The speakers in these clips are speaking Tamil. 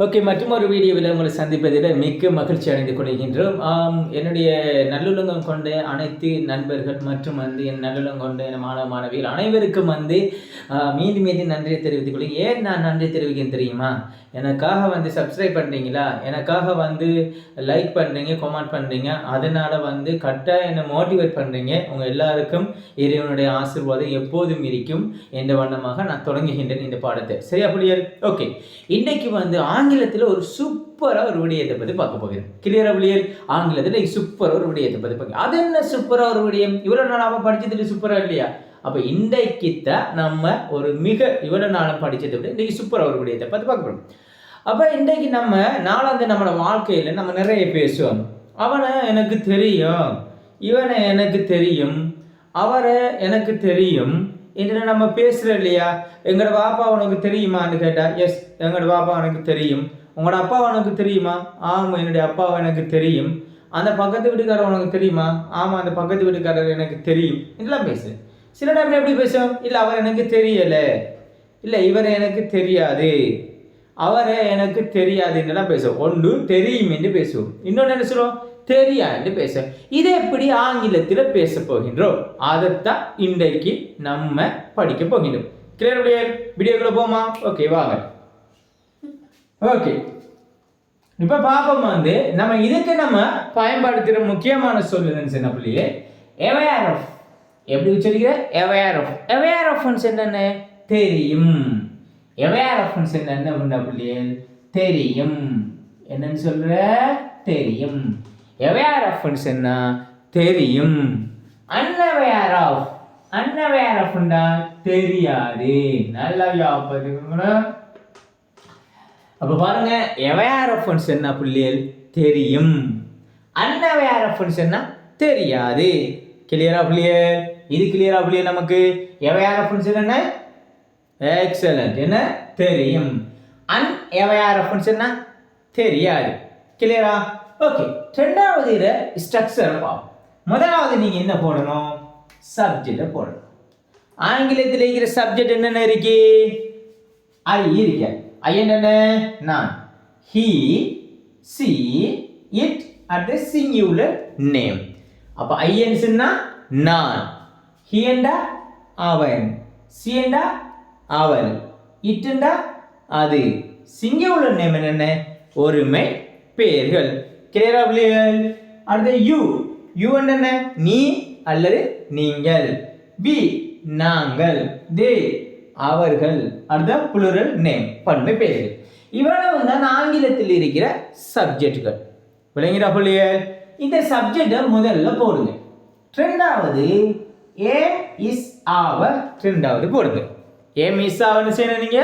ஓகே மற்றும் ஒரு வீடியோவில் உங்களை சந்திப்பதில் மிக்க மகிழ்ச்சி அடைந்து கொள்கின்றோம். ஆம், என்னுடைய நல்லுள்ளங்கம் கொண்ட அனைத்து நண்பர்கள் மற்றும் வந்து என் நல்லுள்ளம் கொண்ட என் மாணவ மாணவிகள் அனைவருக்கும் வந்து மீண்டும் மீண்டும் நன்றியை தெரிவித்துக் கொள்ளுங்க ஏன் நான் நன்றி தெரிவிக்கிறேன் தெரியுமா? எனக்காக வந்து சப்ஸ்கிரைப் பண்ணுறீங்களா எனக்காக வந்து லைக் பண்ணுறீங்க கொமெண்ட் பண்ணுறீங்க அதனால் வந்து கரெக்டாக என்னை மோட்டிவேட் பண்ணுறீங்க உங்கள் எல்லாருக்கும் இறைவனுடைய ஆசீர்வாதம் எப்போதும் இருக்கும். என்ற வண்ணமாக நான் தொடங்குகின்றேன் இந்த பாடத்தை. சரி அப்படியே ஓகே இன்றைக்கு வந்து ஆ ஆங்கிலத்தில் ஒரு சூப்பராக ஒரு விடயத்தை பற்றி பார்க்க போகிறேன் கிளியர் அப்படியர் ஆங்கிலத்தில் சூப்பராக ஒரு விடயத்தை பற்றி பார்க்க அது என்ன சூப்பராக ஒரு விடயம்? இவ்வளோ நாளாக படிச்சதுல சூப்பராக இல்லையா? அப்போ இன்றைக்குத்தான் நம்ம ஒரு மிக இவ்வளோ நாளும் படிச்சதை விட இன்றைக்கி சூப்பராக ஒரு விடயத்தை பார்த்து பார்க்க போகிறோம் அப்போ இன்றைக்கு நம்ம நாளாந்து நம்மளோட வாழ்க்கையில் நம்ம நிறைய பேசுவோம். அவனை எனக்கு தெரியும். இவனை எனக்கு தெரியும். அவரை எனக்கு தெரியும். இன்று நம்ம பேசுகிறோம் இல்லையா? எங்களோட பாப்பா உனக்கு தெரியுமான்னு கேட்டால் எஸ் எங்களோட பாப்பா எனக்கு தெரியும். உங்களோட அப்பா உனக்கு தெரியுமா? ஆமாம் என்னுடைய அப்பா எனக்கு தெரியும். அந்த பக்கத்து வீட்டுக்காரர் உனக்கு தெரியுமா? ஆமாம் அந்த பக்கத்து வீட்டுக்காரர் எனக்கு தெரியும். இதெல்லாம் பேசு. சில டைம்ல எப்படி பேசுவோம் இல்லை அவர் எனக்கு தெரியலை. இல்லை இவர் எனக்கு தெரியாது. அவரை எனக்கு தெரியாதுன்னுலாம் பேசுவோம்? ஒன்று தெரியும் என்று பேசுவோம். இன்னொன்று என்ன சொல்லுவோம்? தெரியா என்று பேசுவோம் இதை எப்படி ஆங்கிலத்தில் பேச போகின்றோம்? அதைத்தான் இன்றைக்கு நம்ம படிக்க போகின்றோம். கிளியர் வீடியோக்குள்ள போமா? ஓகே வாங்க. ஓகே இப்போ பாப்போம் வந்து நம்ம இதுக்கு நம்ம பயன்படுத்துகிற முக்கியமான சொல் என்னன்னு சொன்ன பிள்ளையே எவையார் ஆஃப் எப்படி உச்சரிக்கிற? எவையார் ஆஃப் எவையார் ஆஃப் என்னென்ன தெரியும். எவையார் ஆஃப் என்னென்ன பண்ண பிள்ளையே? தெரியும். என்னன்னு சொல்ற? தெரியும். எவையார் ஆஃப் என்ன? தெரியும். அன்அவேர் ஆஃப் அன்அவேர் ஆஃப்னா தெரியாது. நல்லா பார்த்துக்கோங்களா அப்போ பாருங்க எவையார் ஆஃப் என்ன புள்ளியல்? தெரியும். அன்னவையார் ஆஃப் என்ன? தெரியாது. கிளியரா புள்ளியல் இது கிளியரா புள்ளியல் நமக்கு? எவையார் ஆஃப் என்ன? எக்ஸலண்ட் என்ன? தெரியும். அன் எவையார் ஆஃப் என்ன? தெரியாது. கிளியரா ஓகே ரெண்டாவது இதை பார்ப்போம். முதலாவது நீங்கள் என்ன போடணும்? சப்ஜெக்டை போடணும். ஆங்கிலத்தில் இருக்கிற சப்ஜெக்ட் என்னென்ன இருக்கு? ஐ இருக்க. ஐ என்னென்ன? நான். He she it at the singular name அப்போ ஐஎன்ஸ்னா நான். ஹி என்றா அவன். சி என்றா அவள் இட்டுண்டா அது. சிங்குலர் நேம் என்னென்ன? ஒருமை பெயர்கள். கிளியரா பிள்ளைகள் அடுத்து யூ. யூ என்ன? நீ அல்லது நீங்கள். வி நாங்கள். தே அவர்கள். அடுத்த புலுரல் நேம் பன்மை பெயர்கள். இவ்வளவு தான் ஆங்கிலத்தில் இருக்கிற சப்ஜெக்ட்கள் விளங்கிடா பிள்ளைகள் இந்த சப்ஜெக்டை முதல்ல போடுங்க. ரெண்டாவது ஏ இஸ் ஆவர் ரெண்டாவது போடுங்க. ஏ மிஸ் ஆவன்னு செய்யணும் நீங்க.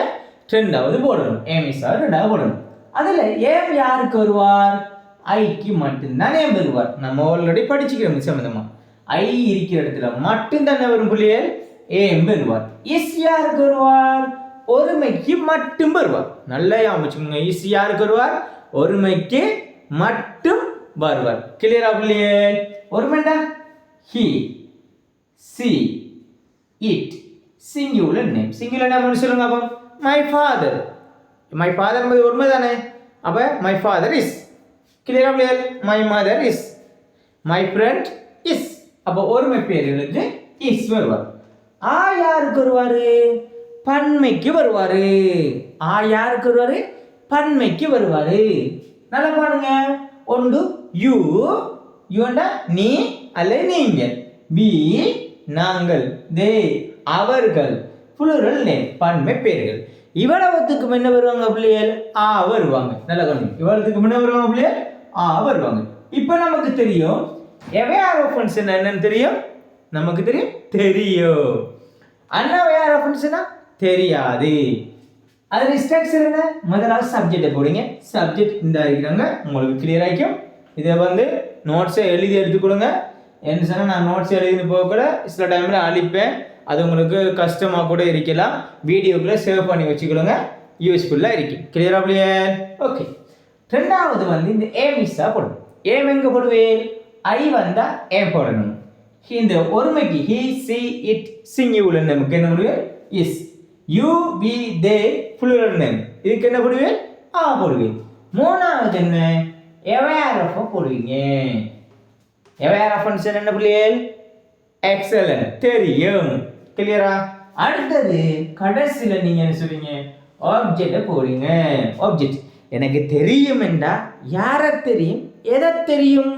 ரெண்டாவது போடணும். ஏ மிஸ் ஆவர் ரெண்டாவது போடணும். அதில் ஏம் யாருக்கு வருவார்? ஐக்கு மட்டும்தான் ஏம் வருவார். நம்ம ஆல்ரெடி படிச்சுக்கிறோம் சம்மந்தமா ஐ இருக்கிற இடத்துல மட்டும்தானே வரும் புள்ளியல் ஏம் வருவார்? இஸ் யாருக்கு வருவார். ஒருமைக்கு மட்டும் வருவார். நல்லா அமைச்சுங்க இஸ் யாருக்கு வருவார். ஒருமைக்கு மட்டும் வருவார். கிளியரா புள்ளியல் ஒருமைண்டா he she it singular name singular name சொல்லுங்க அப்போ. மை ஃபாதர் மை ஃபாதர் என்பது உண்மை தானே அப்போ மை ஃபாதர் இஸ் கிளியரா பிள்ளைகள் my mother is my friend is அப்போ ஒருமை பேர்களுக்கு இஸ் வருவார். ஆ யாருக்கு வருவார்? பன்மைக்கு வருவார். ஆ யாருக்கு வருவார்? பன்மைக்கு வருவார். நல்லா பாருங்க ஒன்று யூ. யூண்டா நீ அல்ல நீங்கள். வி நாங்கள். தே அவர்கள். புளுரல் நேம் பன்மை பேர்கள். இவ்வளவுத்துக்கு முன்ன வருவாங்க பிள்ளைகள்? ஆ வருவாங்க. நல்லா கவனிங்க. இவ்வளவுத்துக்கு முன்ன வருவாங்க பிள்ளைகள்? ஆ வருவாங்க. இப்போ நமக்கு தெரியும் எவையார் ஆஃபன்ஸ் என்னன்னு தெரியும்? நமக்கு தெரியும் தெரியும். அன்னவையார் ஆஃபன்ஸ்னா தெரியாது. அதில் ஸ்ட்ரக்சர் என்ன? முதலாவது சப்ஜெக்டை போடுங்க. சப்ஜெக்ட் இந்த இருக்கிறாங்க உங்களுக்கு கிளியர் ஆகிக்கும். இதை வந்து நோட்ஸை எழுதி எடுத்துக்கொடுங்க. என்ன சொன்னால் நான் நோட்ஸ் எழுதினு போக கூட சில டைமில் அழிப்பேன். அது உங்களுக்கு கஷ்டமாக கூட இருக்கலாம். வீடியோக்குள்ளே சேவ் பண்ணி வச்சுக்கொடுங்க யூஸ்ஃபுல்லாக இருக்கும். கிளியரா பிள்ளையே ஓகே ரெண்டாவது வந்து இந்த ஏமிஸாக போடும் ஏம் எங்கே போடுவேன்? ஐ வந்தால் ஏம் போடணும். இந்த ஒருமைக்கு ஹி சி இட் சிங்கியுலர் நேமுக்கு என்ன போடுவேன் is you we they plural name இதுக்கு என்ன போடுவேன் ஆ போடுவேன் மூணாவது என்ன? எவையார் ஆஃப் போடுவீங்க. எவையார் ஆஃப் என்ன பிள்ளைகள் எக்ஸலன்ட் தெரியும். கிளியரா அடுத்தது கடைசியில் நீங்கள் என்ன சொல்லுவீங்க ஆப்ஜெக்டை போடுங்க. ஆப்ஜெக்ட் எனக்கு தெரியும் என்றா யாரை தெரியும்? எதை தெரியும்?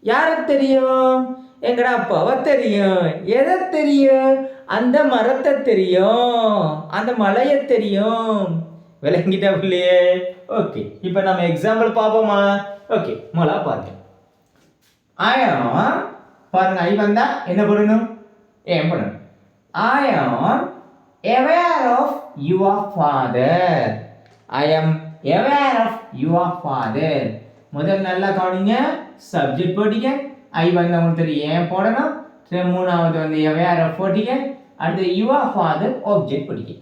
யாரை தெரியும்? எங்கடா அப்பாவை தெரியும். எதை தெரியும்? அந்த மரத்தை தெரியும். அந்த மலையை தெரியும். விளங்கிட்டா பிள்ளையே. ஓகே இப்போ நம்ம எக்ஸாம்பிள் பார்ப்போமா? ஓகே மொழா பாருங்க ஆயம் பாருங்க ஐ வந்தா என்ன பண்ணணும் ஏன் பண்ணணும் ஆயம் am aware of your father. I am aware of your father. முதல் நல்லா கவனிங்க. சப்ஜெக்ட் போட்டீங்க. ஐ வந்து உங்களுக்கு தெரியும். ஏன் போடணும்? மூணாவது வந்து aware of போட்டீங்க. அடுத்து your father ஆப்ஜெக்ட் போட்டீங்க.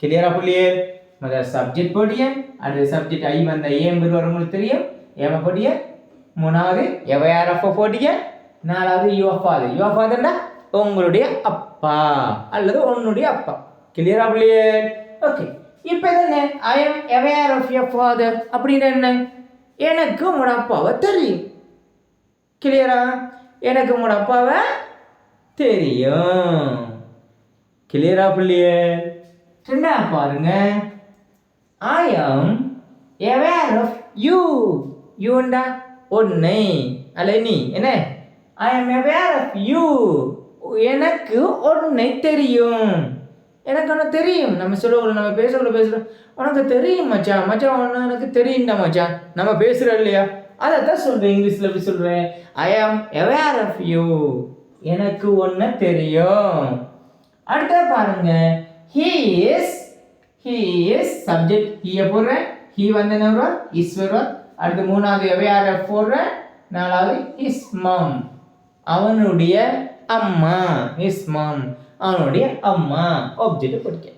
கிளியரா புள்ளியே? முதல் சப்ஜெக்ட் போட்டீங்க. அடுத்து சப்ஜெக்ட் ஐ வந்த ஏன் பேர் உங்களுக்கு தெரியும். ஏம போட்டீங்க? மூணாவது aware of போட்டீங்க. நாலாவது யுவர் ஃபாதர் யுவர் ஃபாதர்னா உங்களுடைய அப்பா. அல்லது உன்னுடைய அப்பா. கிளியரா புள்ளியே? ஓகே இப்போ என்ன I am aware of your father அப்படின்னு என்ன? எனக்கு உங்களோட அப்பாவை தெரியும். கிளியரா எனக்கு உங்களோட அப்பாவை தெரியும். கிளியரா பிள்ளையே? ரெண்டா பாருங்க. I am aware of you யூண்டா ஒன்னை அல்ல நீ. என்ன? I am aware of you எனக்கு ஒன்னை தெரியும். எனக்கு ஆனால் தெரியும். நம்ம சொல்லுவோம் நம்ம பேசக்குள்ள பேசுகிறோம் உனக்கு தெரியும் மச்சான். மச்சான் ஒன்று எனக்கு தெரியும்டா மச்சான். நம்ம பேசுகிறோம் இல்லையா? அதை தான் சொல்கிறேன் இங்கிலீஷில் எப்படி சொல்கிறேன் ஐ ஆம் அவேர் ஆஃப் யூ எனக்கு ஒன்று தெரியும். அடுத்த பாருங்க. He is he is subject ஹீயை போடுறேன். ஹீ வந்து என்ன வருவா அடுத்து மூணாவது aware போடுறேன். நாலாவது his அவனுடைய அம்மா. His அவனுடைய அம்மா ஆப்ஜெக்ட் படிக்க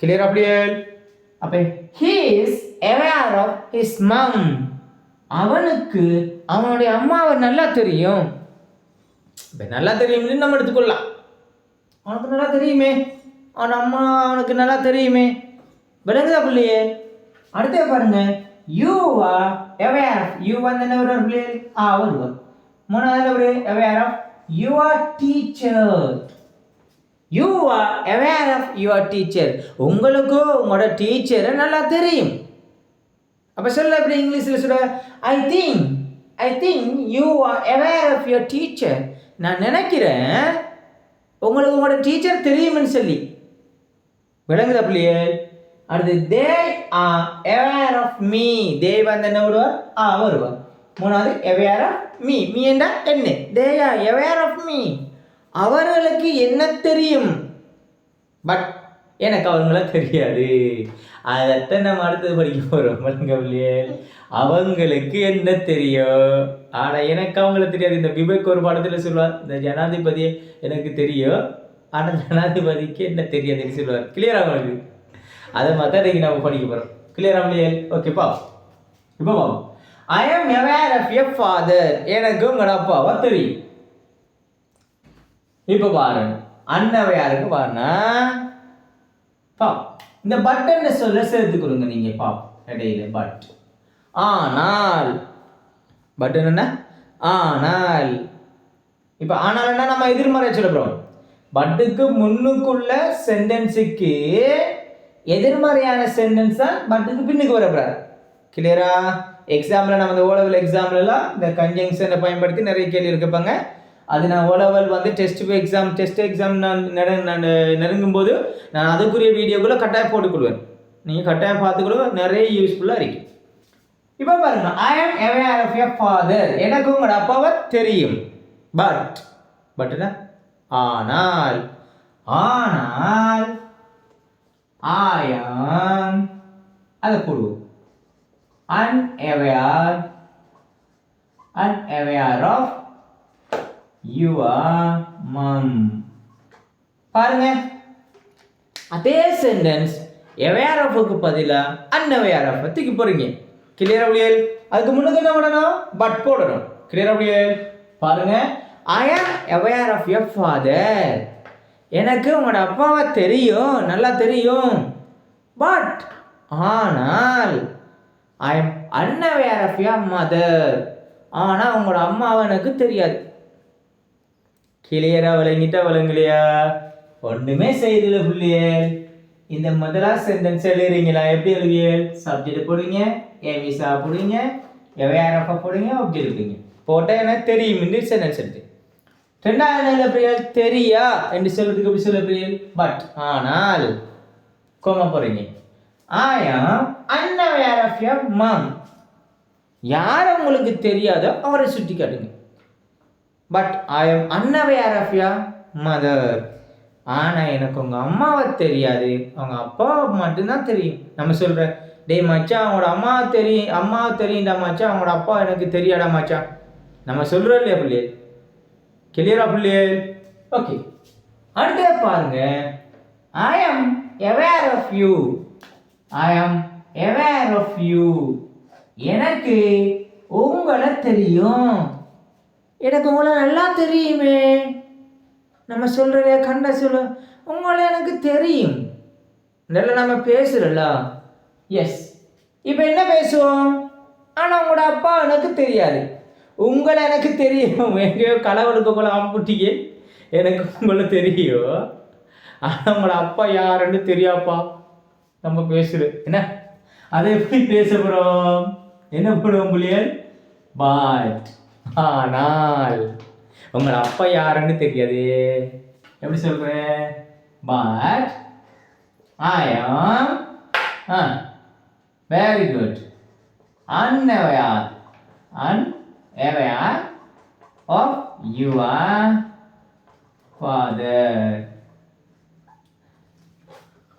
கிளியர் அப்படியே? அப்ப he is aware of his mom அவனுக்கு அவனுடைய அம்மாவை நல்லா தெரியும். இப்ப நல்லா தெரியும்னு நம்ம எடுத்துக்கொள்ளலாம். அவனுக்கு நல்லா தெரியுமே. அவன் அம்மா அவனுக்கு நல்லா தெரியுமே. விளங்குதா பிள்ளையே? அடுத்த பாருங்க. You are aware of you வந்து என்ன வருவார் பிள்ளையே? ஆ வருவார். மூணாவது ஒரு aware of your teacher you are aware of your teacher உங்களுக்கும் உங்களோட டீச்சரை நல்லா தெரியும். அப்போ சொல்ல எப்படி இங்கிலீஷில் சொல்ல I think I think you are aware of your teacher நான் நினைக்கிறேன் உங்களுக்கு உங்களோட டீச்சர் தெரியும்னு சொல்லி. விளங்குதா பிள்ளையே? அடுத்து they are aware of me they வந்து என்ன வருவார்? ஆ வருவார். மூணாவது அவேர் ஆஃப் மீ மீ என்றால் என்ன? They are aware of me அவர்களுக்கு என்ன தெரியும்? பட் எனக்கு அவங்கள தெரியாது. அதைத்தான் நம்ம அடுத்தது படிக்க போகிறோம் விளங்கவில்லையே அவங்களுக்கு என்ன தெரியும்? ஆனால் எனக்கு அவங்கள தெரியாது. இந்த விவேக் ஒரு படத்தில் சொல்லுவார் இந்த ஜனாதிபதி எனக்கு தெரியும். ஆனால் ஜனாதிபதிக்கு என்ன தெரியாதுன்னு சொல்லுவார். கிளியர் அவங்களுக்கு அதை மாதிரி தான் இன்றைக்கி நம்ம படிக்க போகிறோம் கிளியர் ஆகலையே ஓகே பா இப்போ ஐ ஆம் aware ஆஃப் எ ஃபாதர் எனக்கு உங்களோட அப்பாவா தெரியும். இப்போ பாருங்க. அண்ணவை யாருக்கு பாருங்க. பா இந்த பட்டன் சொல்ல சேர்த்து கொடுங்க நீங்க பா இடையில பட் ஆனால் பட்டன் என்ன? ஆனால். இப்போ ஆனால்னா நம்ம எதிர்மறை சொல்ல பட்டுக்கு முன்னுக்குள்ள சென்டென்ஸுக்கு எதிர்மறையான சென்டென்ஸ் தான் பட்டுக்கு பின்னுக்கு வரப்படுறாரு கிளியரா எக்ஸாம்பிள் நம்ம இந்த ஓலவில் எக்ஸாம்பிள்லாம் இந்த கன்ஜங்ஷனை பயன்படுத்தி நிறைய கேள்வி இருக்கப்பங்க அது நான் ஓலவல் வந்து டெஸ்ட் எக்ஸாம் டெஸ்ட் எக்ஸாம் நான் நெரு நான் நெருங்கும் போது நான் அதுக்குரிய வீடியோக்குள்ளே கட்டாயம் போட்டுக்கொள்வேன். நீங்கள் கட்டாயம் பார்த்துக்கொள்ள நிறைய யூஸ்ஃபுல்லாக இருக்கு. இப்போ பாருங்க ஐ ஆம் அவேர் ஆஃப் எ ஃபாதர் எனக்கு உங்களோட அப்பாவை தெரியும். பட் பட் என்ன? ஆனால் ஆனால் I am அதை போடுவோம். Unaware unaware of your mum பாருங்க. அதே சென்டென்ஸ் aware பதிலாக unaware of தூக்கி போறீங்க கிளியர் அப்படியல் அதுக்கு முன்னுக்கு என்ன பண்ணணும் பட் போடணும். கிளியர் அப்படியல் பாருங்க. ஐ ஆம் அவேர் ஆஃப் யர் ஃபாதர் எனக்கு உங்களோட அப்பாவை தெரியும் நல்லா தெரியும். பட் ஆனால் I am unaware of your mother ஆனால் உங்களோட அம்மாவை எனக்கு தெரியாது. கிளியரா விளங்கிட்டா விளங்கலையா? ஒன்றுமே செய்யல புள்ளியல் இந்த முதலா சென்டென்ஸ் எழுதுறீங்களா? எப்படி எழுதியல் சப்ஜெக்ட் போடுங்க ஏ விசா போடுங்க எவையார் போடுங்க ஆப்ஜெக்ட் எடுப்பீங்க போட்டால் எனக்கு தெரியும் என்று சென்டென்ஸ் எடுத்து ரெண்டாவது நிலை பிரியல் தெரியா என்று சொல்றதுக்கு எப்படி சொல்ல பிரியல் பட் ஆனால் கோம போறீங்க ஆயாம் அன்னவேர் ஆஃப் யர் மம் யார் உங்களுக்கு தெரியாதோ அவரை சுட்டி காட்டுங்க but I am unaware of your mother ஆனால் எனக்கு உங்கள் அம்மாவை தெரியாது. அவங்க அப்பாவை மட்டும்தான் தெரியும். நம்ம சொல்கிற டேய் மச்சான் அவங்களோட அம்மா தெரியும் அம்மாவை தெரியும்டா மச்சான். அவங்களோட அப்பா எனக்கு தெரியாடா மச்சான். நம்ம சொல்கிறோம் இல்லையா பிள்ளையே? கிளியரா பிள்ளையே? ஓகே அடுத்தது பாருங்க. I am aware of you I am aware of you எனக்கு உங்களை தெரியும். எனக்கு உங்களை நல்லா தெரியுமே. நம்ம சொல்கிறத கண்ட சொல்ல. உங்களை எனக்கு தெரியும். நல்லா நம்ம பேசுகிறல்ல எஸ் இப்போ என்ன பேசுவோம்? ஆனால் உங்களோட அப்பா எனக்கு தெரியாது. உங்களை எனக்கு தெரியும். எங்கேயோ கலவனுக்கு போல ஆம்புட்டியே எனக்கு உங்களை தெரியும். ஆனால் உங்களோட அப்பா யாருன்னு தெரியாப்பா. நம்ம பேசுகிறோம் என்ன? அதை எப்படி பேச போகிறோம் என்ன பண்ணுவோம் புள்ளியல்? பாய் ஆனால் உங்கள் அப்பா யாருன்னு தெரியாது. எப்படி சொல்கிறேன் but I am a very good unaware unaware of your father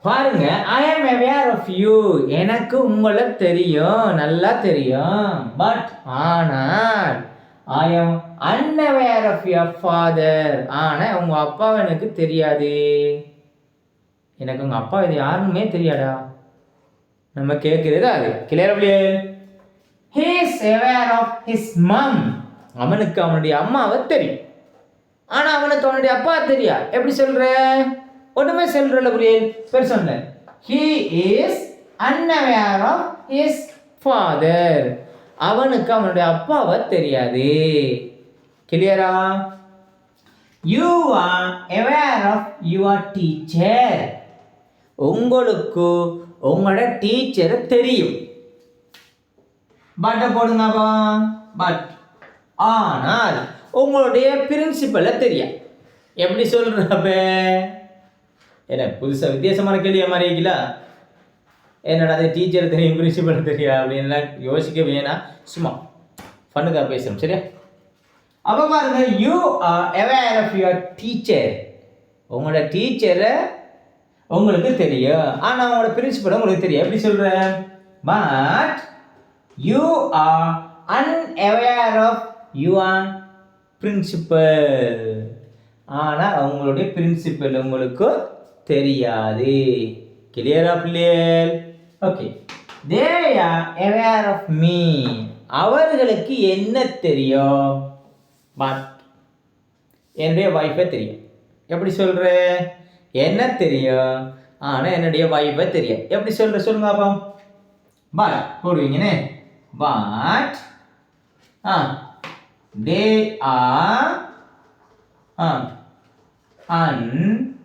பாருங்க ஐ ஆம் அவேர் ஆஃப் யூ எனக்கு உங்களை தெரியும் நல்லா தெரியும். பட் ஆனால் I am unaware of your father ஆனால் உங்கள் அப்பாவை எனக்கு தெரியாது. எனக்கு உங்கள் அப்பா இது யாருன்னுமே தெரியாடா நம்ம கேட்குறது அது? கிளியர் அப்படியே is aware of his mum அவனுக்கு அவனுடைய அம்மாவை தெரியும். ஆனால் அவனுக்கு அவனுடைய அப்பா தெரியா? எப்படி சொல்கிற ஒன்றுமே சொல்கிறல புரியல் பேர் சொன்னேன். He is unaware of his father அவனுக்கு அவனுடைய அப்பாவை தெரியாது. கிளியரா you are aware of your teacher உங்களுக்கு உங்களோட டீச்சரை தெரியும். பட்டை போடுங்கப்பா பட் ஆனால் உங்களுடைய பிரின்சிபலை தெரியும் எப்படி சொல்கிறப்ப என்ன புதுசாக வித்தியாசமான கேள்வியாக மாதிரி இருக்கீங்களா என்னடா அது டீச்சர் தெரியும் பிரின்சிபல் தெரியும் அப்படின்லாம் யோசிக்க வேணாம். சும்மா ஃபண்ணுக்காக பேசுகிறோம் சரியா? அப்போ பாருங்க you are aware of your teacher உங்களோட டீச்சரை உங்களுக்கு தெரியும். ஆனால் உங்களோட பிரின்சிபல் உங்களுக்கு தெரியும் எப்படி சொல்கிறேன் but you are unaware of your principal ஆனால் அவங்களுடைய பிரின்சிபல் உங்களுக்கு தெரியாது. கிளியரா பிள்ளைகள்? Okay they are aware of me அவர்களுக்கு என்ன தெரியும்? பட் என்னுடைய வைஃபை தெரியும். எப்படி சொல்கிற என்ன தெரியும்? ஆனால் என்னுடைய வைஃபை தெரியும். எப்படி சொல்கிற சொல்லுங்க அப்பா but போடுவீங்கண்ணே but ah. They are ah. Unaware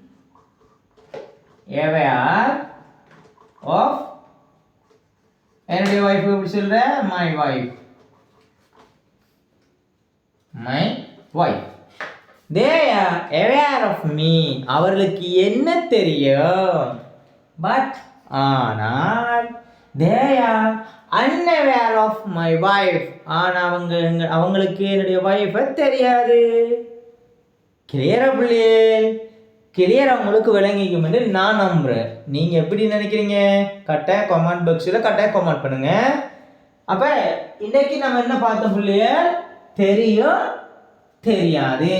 aware of என்னுடைய வைஃப் எப்படி சொல்கிற my wife my wife they are of me அவர்களுக்கு என்ன தெரியும்? பட் ஆனால் they are unaware of my wife ஆனால் அவங்க எங்க- அவங்களுக்கு என்னுடைய வைஃபை தெரியாது. கிளியரா பிள்ளையே கிளியர் அவங்களுக்கு விளங்கிக்கும் என்று நான் நம்புகிறேன் நீங்கள் எப்படி நினைக்கிறீங்க? கட்டாயம் கமெண்ட் பாக்ஸில் கட்டாயம் கமெண்ட் பண்ணுங்க. அப்போ இன்னைக்கு நம்ம என்ன பார்த்தோம் பிள்ளையர் தெரியும் தெரியாது.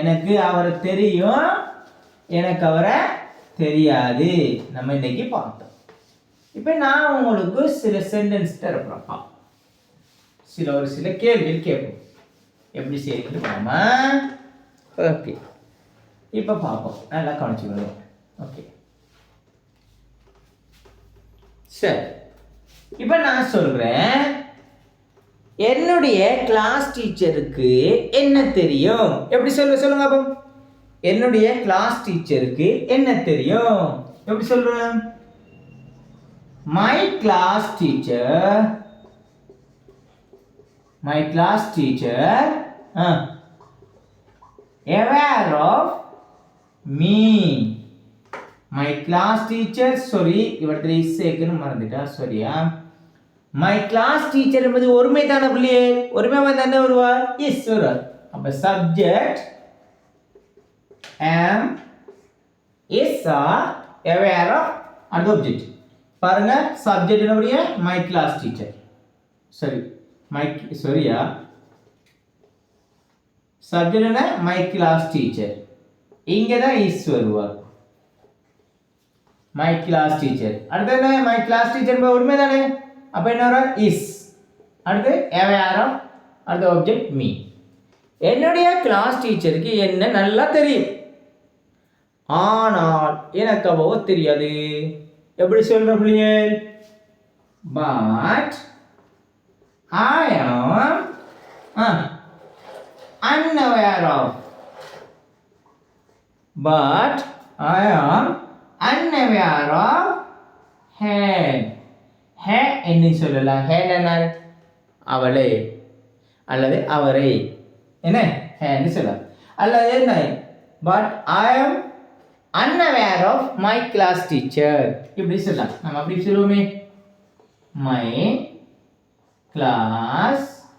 எனக்கு அவரை தெரியும் எனக்கு அவரை தெரியாது. நம்ம இன்னைக்கு பார்த்தோம். இப்போ நான் உங்களுக்கு சில சென்டென்ஸ் தரப்போம் சில ஒரு சில கேள்விகள் கேட்போம். எப்படி செய்யணும் ஓகே இப்போ பார்ப்போம் நல்லா கவனிச்சுக்கணும் ஓகே சரி இப்போ நான் சொல்கிறேன் என்னுடைய கிளாஸ் டீச்சருக்கு என்ன தெரியும்? எப்படி சொல்ல சொல்லுங்க அப்போ என்னுடைய கிளாஸ் டீச்சருக்கு என்ன தெரியும்? எப்படி சொல்கிறேன் my class teacher my class teacher aware of me my class teacher sorry இவற்றில் இசேக்குன்னு மறந்துட்டா சரியா மை கிளாஸ் டீச்சர் என்பது ஒருமை தானே பிள்ளையே ஒருமை வந்து என்ன வருவார் எஸ் வருவார் அப்போ subject am is ah aware of அந்த object. பாருங்க சப்ஜெக்ட் என்னுடைய மை கிளாஸ் டீச்சர் சரி மை சரியா சப்ஜெக்ட் என்ன? மை கிளாஸ் டீச்சர் இங்கே தான் இஸ் வருவார் மை கிளாஸ் டீச்சர் அடுத்து என்ன? மை கிளாஸ் டீச்சர் உண்மை தானே? அப்போ என்ன வரும் இஸ் அடுத்து aware அடுத்த ஆப்ஜெக்ட் மீ என்னுடைய கிளாஸ் டீச்சருக்கு என்ன நல்லா தெரியும்? ஆனால் எனக்கு அவ்வளோ தெரியாது. எப்படி சொல்கிற பிள்ளைகள் but I am unaware of but I am unaware of her ஹே என்று சொல்லலாம். ஹேன் என்ன? அவளை. அல்லது அவரை. என்ன? ஹேன்னு சொல்லலாம். அல்லது என்ன? But I am unaware of my class teacher இப்படி சொல்லலாம். நம்ம அப்படி சொல்லுவோமே. மை கிளாஸ்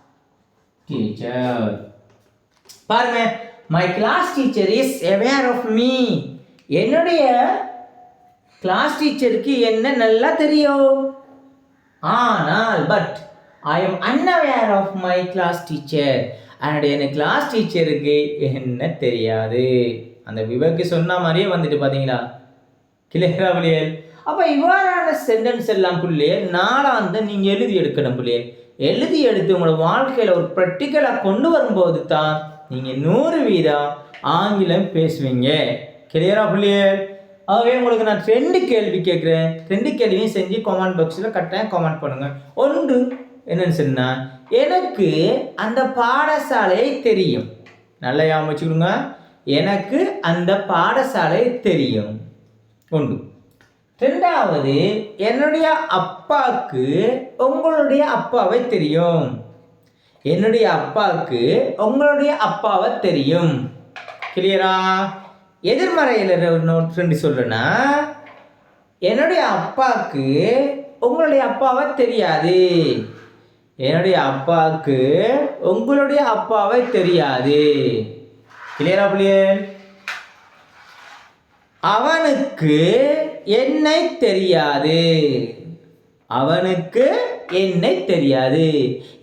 டீச்சர் பாருங்க. My class teacher is aware of me என்னுடைய கிளாஸ் டீச்சருக்கு என்ன நல்லா தெரியும்? ஆனால் but I am unaware of my class teacher என்னுடைய எனக்கு கிளாஸ் டீச்சருக்கு என்ன தெரியாது? அந்த விவக்கு சொன்ன மாதிரியே வந்துட்டு பார்த்தீங்களா கிளியரா பிள்ளைகள் அப்போ இவ்வாறான சென்டென்ஸ் எல்லாம் பிள்ளையே நாளாந்த நீங்கள் எழுதி எடுக்கணும் பிள்ளையே. எழுதி எடுத்து உங்களோட வாழ்க்கையில் ஒரு ப்ராக்டிக்கலாக கொண்டு வரும்போது தான் நீங்கள் நூறு வீதம் ஆங்கிலம் பேசுவீங்க. கிளியரா பிள்ளைகள் ஆகவே உங்களுக்கு நான் ரெண்டு கேள்வி கேட்குறேன். ரெண்டு கேள்வியும் செஞ்சு கமெண்ட் பாக்ஸில் கட்டாயம் கமெண்ட் பண்ணுங்கள் ஒன்று என்னன்னு சொன்னால் எனக்கு அந்த பாடசாலை தெரியும். நல்லா ஞாபகம் வச்சுக்கணுங்க எனக்கு அந்த பாடசாலை தெரியும். ஒன்று. ரெண்டாவது என்னுடைய அப்பாவுக்கு உங்களுடைய அப்பாவை தெரியும். என்னுடைய அப்பாவுக்கு உங்களுடைய அப்பாவை தெரியும். கிளியரா எதிர்மறையில் நோட்டு சொல்றேன்னா என்னுடைய அப்பாவுக்கு உங்களுடைய அப்பாவை தெரியாது. என்னுடைய அப்பாவுக்கு உங்களுடைய அப்பாவை தெரியாது. கிளியரா பிள்ளையர் அவனுக்கு என்னை தெரியாது. அவனுக்கு என்னை தெரியாது.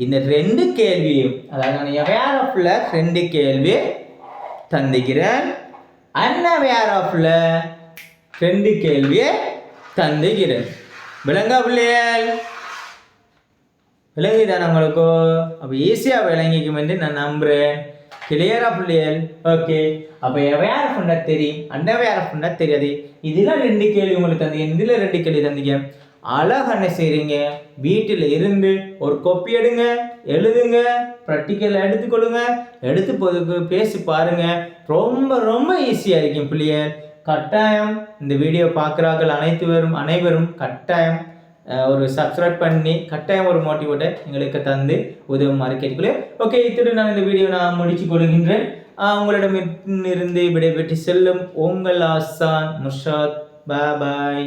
இந்த ரெண்டு கேள்வியும் அதாவது நான் அவேர் ஆஃப்ல ரெண்டு கேள்வி தந்துகிறேன். அன்அவேர் ஆஃப்ல ரெண்டு கேள்வியை தந்துகிறேன். விளங்கா பிள்ளைகள் விளங்குதான் உங்களுக்கு அப்போ ஈஸியாக விளங்கிக்கும் என்று நான் நம்புகிறேன் கிளியரா பிள்ளைகள் ஓகே அப்போ எவையார ஃபுண்டா தெரியும் அண்டவையார ஃபுண்டா தெரியாது. இதில் ரெண்டு கேள்வி உங்களுக்கு தந்தீங்க இதில் ரெண்டு கேள்வி தந்தீங்க. அழகாக என்ன செய்கிறீங்க வீட்டில் இருந்து ஒரு கொப்பி எடுங்க எழுதுங்க ப்ராக்டிக்கல் எடுத்துக்கொள்ளுங்க. எடுத்து போதுக்கு பேசி பாருங்கள் ரொம்ப ரொம்ப ஈஸியாக இருக்கும் பிள்ளையர் கட்டாயம் இந்த வீடியோ பார்க்குறார்கள் அனைத்து வரும் அனைவரும் கட்டாயம் ஒரு சப்ஸ்கிரைப் பண்ணி கட்டாயம் ஒரு மோட்டிவேட்டை எங்களுக்கு தந்து உதவுமாறு கேட்டுக்கொள்ளேன் ஓகே இத்துடன் நான் இந்த வீடியோ நான் முடிச்சு கொள்கின்றேன். உங்களிடம் இருந்து விடைபெற்று செல்லும் உங்கள் ஆசான் முஷாத் பாய்